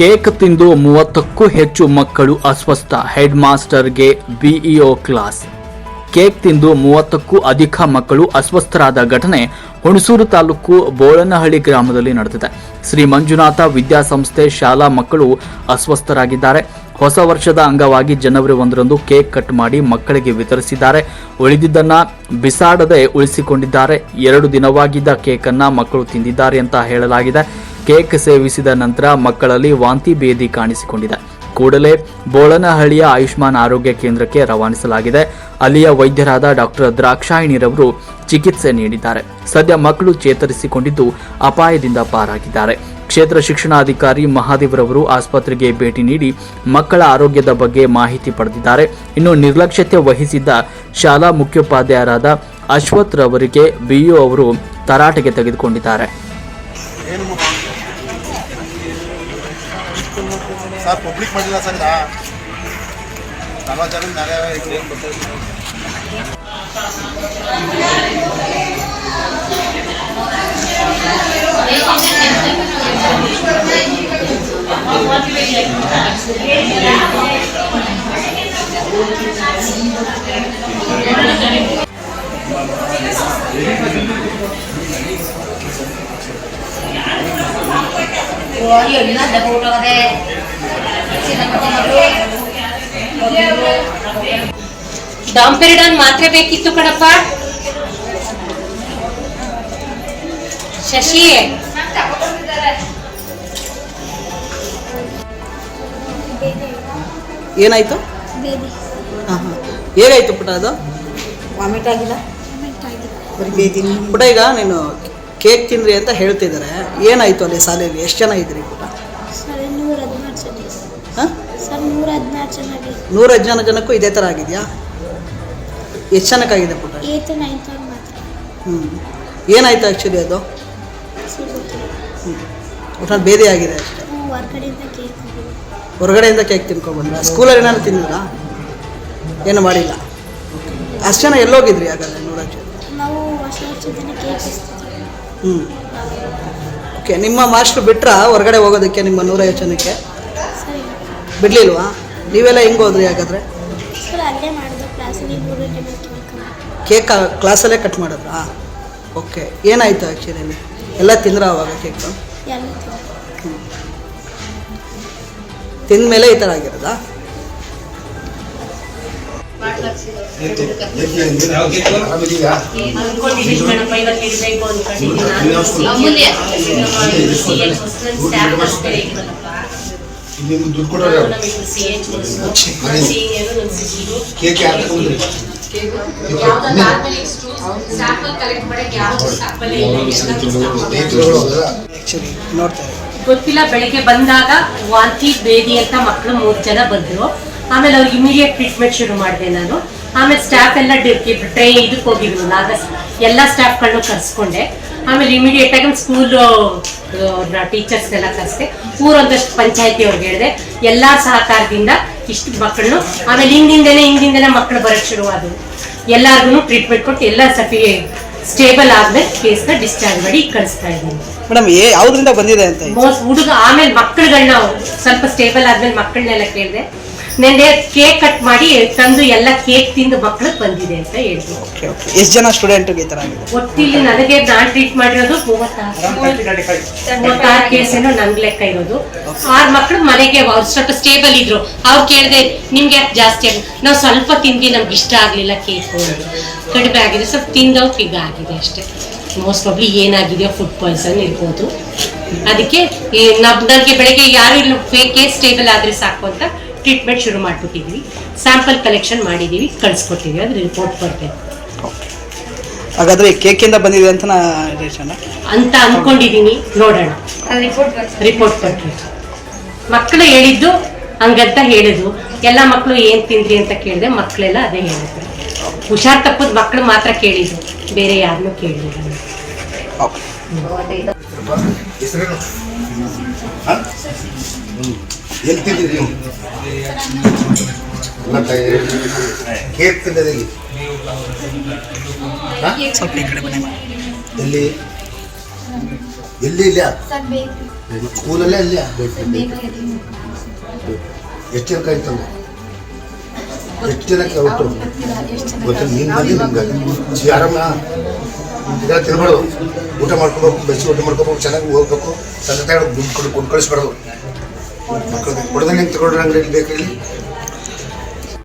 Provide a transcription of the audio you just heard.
Cake ತಿಂದು ಮೂವತ್ತಕ್ಕೂ ಹೆಚ್ಚು ಮಕ್ಕಳು ಅಸ್ವಸ್ಥ ಹೆಡ್ ಮಾಸ್ಟರ್ಗೆ ಬಿಇಒ ಕ್ಲಾಸ್. ಕೇಕ್ ತಿಂದು ಮೂವತ್ತಕ್ಕೂ ಅಧಿಕ ಮಕ್ಕಳು ಅಸ್ವಸ್ಥರಾದ ಘಟನೆ ಹುಣಸೂರು ತಾಲೂಕು ಬೋಳನಹಳ್ಳಿ ಗ್ರಾಮದಲ್ಲಿ ನಡೆದಿದೆ. ಶ್ರೀ ಮಂಜುನಾಥ ವಿದ್ಯಾಸಂಸ್ಥೆ ಶಾಲಾ ಮಕ್ಕಳು ಅಸ್ವಸ್ಥರಾಗಿದ್ದಾರೆ. ಹೊಸ ವರ್ಷದ ಅಂಗವಾಗಿ ಜನವರಿ ಒಂದರಂದು ಕೇಕ್ ಕಟ್ ಮಾಡಿ ಮಕ್ಕಳಿಗೆ ವಿತರಿಸಿದ್ದಾರೆ. ಉಳಿದಿದ್ದನ್ನ ಬಿಸಾಡದೆ ಉಳಿಸಿಕೊಂಡಿದ್ದಾರೆ. ಎರಡು ದಿನವಾಗಿದ್ದ ಕೇಕನ್ನ ಮಕ್ಕಳು ತಿಂದಿದ್ದಾರೆ ಅಂತ ಹೇಳಲಾಗಿದೆ. ಕೇಕ್ ಸೇವಿಸಿದ ನಂತರ ಮಕ್ಕಳಲ್ಲಿ ವಾಂತಿ ಭೇದಿ ಕಾಣಿಸಿಕೊಂಡಿದೆ. ಕೂಡಲೇ ಬೋಳನಹಳ್ಳಿಯ ಆಯುಷ್ಮಾನ್ ಆರೋಗ್ಯ ಕೇಂದ್ರಕ್ಕೆ ರವಾನಿಸಲಾಗಿದೆ. ಅಲ್ಲಿಯ ವೈದ್ಯರಾದ ಡಾಕ್ಟರ್ ದ್ರಾಕ್ಷಾಯಿಣಿರವರು ಚಿಕಿತ್ಸೆ ನೀಡಿದ್ದಾರೆ. ಸದ್ಯ ಮಕ್ಕಳು ಚೇತರಿಸಿಕೊಂಡಿದ್ದು ಅಪಾಯದಿಂದ ಪಾರಾಗಿದ್ದಾರೆ. ಕ್ಷೇತ್ರ ಶಿಕ್ಷಣಾಧಿಕಾರಿ ಮಹಾದೇವರವರು ಆಸ್ಪತ್ರೆಗೆ ಭೇಟಿ ನೀಡಿ ಮಕ್ಕಳ ಆರೋಗ್ಯದ ಬಗ್ಗೆ ಮಾಹಿತಿ ಪಡೆದಿದ್ದಾರೆ. ಇನ್ನು ನಿರ್ಲಕ್ಷ್ಯತೆ ವಹಿಸಿದ್ದ ಶಾಲಾ ಮುಖ್ಯೋಪಾಧ್ಯಾಯರಾದ ಅಶ್ವಥ್ ರವರಿಗೆ ಬಿಇಒ ಅವರು ತರಾಟೆಗೆ ತೆಗೆದುಕೊಂಡಿದ್ದಾರೆ. சார் பப்ளிக் மட்டும் தான் சார் இதா? கலாச்சாரம் நிறையாவே இருக்குது yun na, de. ಡಾಂಪೆರಿಡಾನ್ ಮಾತ್ರೆ ಬೇಕಿತ್ತು ಕಣಪ್ಪ. ಶಶಿ. ಏನಾಯ್ತು? ಬೇಬಿ. ಹಾಂ ಹಾಂ ಹೇಗಾಯ್ತು ಪುಟ ಅದು? ವಾಮಿಟ್ ಆಗಿಲ್ಲ. ಪುಟ ಈಗ ನೀನು ಕೇಕ್ ತಿಂದ್ರಿ ಅಂತ ಹೇಳ್ತಿದ್ದಾರೆ ಏನಾಯ್ತು ಅಲ್ಲಿ ಶಾಲೆಯಲ್ಲಿ? ಎಷ್ಟು ಜನ ಇದ್ರಿ ಕೂಡ? ನೂರ ಹದಿನಾರು ಹಾಂ? ನೂರ ಜನಕ್ಕೂ ಇದೇ ಥರ ಆಗಿದೆಯಾ? ಎಷ್ಟು ಜನಕ್ಕಾಗಿದೆ ಪುಟ? ಏಯ್ತ್ ನೈನ್ತ್ ಮಾತ್ರ. ಹ್ಞೂ ಏನಾಯ್ತು ಆ್ಯಕ್ಚುಲಿ ಅದು? ಸಿಗುತ್ತೆ ಬೇರೆ ಆಗಿದೆ ಅಷ್ಟೇ. ನಾವು ಹೊರ್ಗಡೆಯಿಂದ ಕೇಕ್ ಹೊರಗಡೆಯಿಂದ ಕೇಕ್ ತಿನ್ಕೊಬಂದ್ರ? ಸ್ಕೂಲಲ್ಲಿ ಏನಾದ್ರು ತಿಂದಿಲ್ಲ ಏನು ಮಾಡಿಲ್ಲ? ಅಷ್ಟು ಜನ ಎಲ್ಲೋಗಿದ್ರಿ ಹಾಗಾದ್ರೆ ನೂರ ಜನ? ಹ್ಞೂ ಓಕೆ ನಿಮ್ಮ ಮಾಸ್ಟ್ರು ಬಿಟ್ರಾ ಹೊರಗಡೆ ಹೋಗೋದಕ್ಕೆ ನಿಮ್ಮ ನೂರೈವತ್ತು ಜನಕ್ಕೆ ಬಿಡಲಿಲ್ವಾ? ನೀವೆಲ್ಲ ಹೆಂಗೆ ಹೋದ್ರಿ ಹಾಗಾದರೆ? ಕೇಕ್ ಕ್ಲಾಸಲ್ಲೇ ಕಟ್ ಮಾಡಿದ್ರಾ? ಓಕೆ ಏನಾಯಿತು ಆ್ಯಕ್ಚುಲಿ ಎಲ್ಲ ತಿಂದ್ರ ಅವಾಗ ಕೇಕು? ತಿಂದ ಮೇಲೆ ಈ ಥರ ಆಗಿರೋದಾ? ಆ್ಯಕ್ಚುಲಿ ನೋಡ್ತಾ ಇರಿ ಗೊತ್ತಿಲ್ಲ ಬೆಳಿಗ್ಗೆ ಬಂದಾಗ ವಾಂತಿ ಬೇದಿ ಅಂತ ಮಕ್ಕಳು ಮೂರು ಜನ ಬಂದರು. ಆಮೇಲೆ ಅವ್ರಿಗೆ ಇಮಿಡಿಯೇಟ್ ಟ್ರೀಟ್ಮೆಂಟ್ ಶುರು ಮಾಡಿದೆ ನಾನು. ಆಮೇಲೆ ಸ್ಟಾಫ್ ಎಲ್ಲ ಟ್ರೈನ್ ಇದಕ್ಕೆ ಹೋಗಿದ್ರು ನಾಗಸ್ ಎಲ್ಲ ಸ್ಟಾಫ್ಗಳನ್ನೂ ಕರ್ಸ್ಕೊಂಡೆ. ಆಮೇಲೆ ಇಮಿಡಿಯೇಟ್ ಆಗಿ ಸ್ಕೂಲ್ ಟೀಚರ್ಸ್ನೆಲ್ಲ ಕರೆಸ್ದೆ. ಊರೊಂದಷ್ಟು ಪಂಚಾಯತಿ ಅವ್ರಿಗೆ ಹೇಳಿದೆ. ಎಲ್ಲ ಸಹಕಾರದಿಂದ ಇಷ್ಟು ಮಕ್ಕಳನ್ನು ಆಮೇಲೆ ಹಿಂದಿಂದನೇ ಹಿಂದಿಂದನೇ ಮಕ್ಕಳು ಬರೋಕ್ಕೆ ಶುರುವಾದವು. ಎಲ್ಲರಿಗೂ ಟ್ರೀಟ್ಮೆಂಟ್ ಕೊಟ್ಟು ಎಲ್ಲ ಸಫಿ ಸ್ಟೇಬಲ್ ಆದ್ಮೇಲೆ ಕೇಸ್ನ ಡಿಸ್ಚಾರ್ಜ್ ಮಾಡಿ ಕಳಿಸ್ತಾ ಇದ್ದೀನಿ. ಮೇಡಮ್ ಯಾವುದರಿಂದ ಬಂದಿದೆ ಅಂತ? ಹುಡುಗ ಆಮೇಲೆ ಮಕ್ಕಳುಗಳನ್ನ ಸ್ವಲ್ಪ ಸ್ಟೇಬಲ್ ಆದ್ಮೇಲೆ ಮಕ್ಕಳನ್ನೆಲ್ಲ ಕೇಳಿದೆ. ನೆನ್ನೆ ಕೇಕ್ ಕಟ್ ಮಾಡಿ ತಂದು ಎಲ್ಲ ಕೇಕ್ ತಿಂದು ಮಕ್ಕಳಿಗೆ ಬಂದಿದೆ ಅಂತ ಹೇಳಿದ್ರು ಓಕೆ ಓಕೆ. ಎಷ್ಟು ಜನ ಸ್ಟೂಡೆಂಟ್ಗೆ ಈ ಥರ ಆಗಿದೆ? ಒಟ್ಟಿಲ್ಲಿ ನನಗೆ ನಾನ್ ಟ್ರೀಟ್ ಮಾಡಿರೋದು ಮೂವತ್ತಾರು. ಮೂವತ್ತಾರು ಕೇಸ್ ಏನೋ ನನ್ ಲೆಕ್ಕ ಇರೋದು. ಆರ್ ಮಕ್ಕಳು ಮನೆಗೆ ಅವ್ರು ಸ್ವಲ್ಪ ಸ್ಟೇಬಲ್ ಇದ್ರು. ಅವ್ರು ಕೇಳಿದೆ ನಿಮ್ಗೆ ಯಾಕೆ ಜಾಸ್ತಿ ಆಗಿದೆ? ನಾವು ಸ್ವಲ್ಪ ತಿಂದ್ವಿ ನಮ್ಗೆ ಇಷ್ಟ ಆಗ್ಲಿಲ್ಲ ಕೇಕ್ ಕಡಿಮೆ ಆಗಿದೆ ಸ್ವಲ್ಪ ತಿಂದವ್ ಫಿಗ್ ಆಗಿದೆ ಅಷ್ಟೇ. ಮೋಸ್ಟ್ ಪ್ರಾಬ್ಲಿ ಏನಾಗಿದೆಯೋ ಫುಡ್ ಪಾಯ್ಸನ್ ಇರ್ಬೋದು. ಅದಕ್ಕೆ ಈ ನಮ್ ನನಗೆ ಬೆಳಗ್ಗೆ ಯಾರು ಇಲ್ಲ ಕೇಸ್ ಸ್ಟೇಬಲ್ ಆದ್ರೆ ಸಾಕು ಅಂತ ಟ್ರೀಟ್ಮೆಂಟ್ ಶುರು ಮಾಡಿಬಿಟ್ಟಿದ್ದೀವಿ ಸ್ಯಾಂಪಲ್ ಕಲೆಕ್ಷನ್ ಮಾಡಿದ್ದೀವಿ ಕಳಿಸ್ಕೊಟ್ಟಿದ್ದೀವಿ ಅದ್ರ ರಿಪೋರ್ಟ್ ಬರಬೇಕು ಹಾಗಾದ್ರೆ ಕೇಕಿಂದ ಬಂದಿದೆ ಅಂತ ನಾ ಅಂತ ಅನ್ಕೊಂಡಿದೀನಿ. ನೋಡೋಣ. ರಿಪೋರ್ಟ್ ಕೊಟ್ರಿ. ಮಕ್ಕಳು ಹೇಳಿದ್ದು ಹಂಗಂತ ಹೇಳಿದ್ರು ಎಲ್ಲ ಮಕ್ಕಳು ಏನು ತಿಂದ್ರಿ ಅಂತ ಕೇಳಿದೆ. ಮಕ್ಕಳೆಲ್ಲ ಅದೇ ಹೇಳಿದ್ರು. ಹುಷಾರ್ ತಪ್ಪದ ಮಕ್ಕಳು ಮಾತ್ರ ಕೇಳಿದ್ರು. ಬೇರೆ ಯಾರನ್ನೂ ಕೇಳಿಲ್ಲ. ಓಕೆ ಎಲ್ಲಿ ತಿಂದಿರಿ ನೀವು? ಕೇಕ್ ತಿನ್ನೋದಲ್ಲಿ ಹಾಂ ಸ್ವಲ್ಪ ಈ ಕಡೆ ಎಲ್ಲಿ? ಎಲ್ಲಿ ಇಲ್ಲ? ಸ್ಕೂಲಲ್ಲೇ ಇಲ್ಲ ಎಷ್ಟು ಜನಕ್ಕೆ ಆಯ್ತು ಎಷ್ಟು ಜನಕ್ಕೆ ಹೊರಟು ಗೊತ್ತಿಲ್ಲ, ನೀನು ಬಂದು ನಿಮ್ಗೆ. ಯಾರಮ್ಮ ಈಗ ತಿನ್ಬಾರ್ದು ಊಟ ಮಾಡ್ಕೊಬೇಕು ಬೆಚ್ಚಿ ಊಟ ಮಾಡ್ಕೋಬೇಕು ಚೆನ್ನಾಗಿ ಹೋಗ್ಬೇಕು. ತಂದೆ ತಾಯಿ ದುಡ್ಡು ಕೊಡು ಕೊಟ್ಟು ಕಳಿಸ್ಬಾರ್ದು ಹೆಂಗೆ ತಗೊಂಡ್ರೆ ಅಂಗಡಿ ಬೇಕಲ್ಲಿ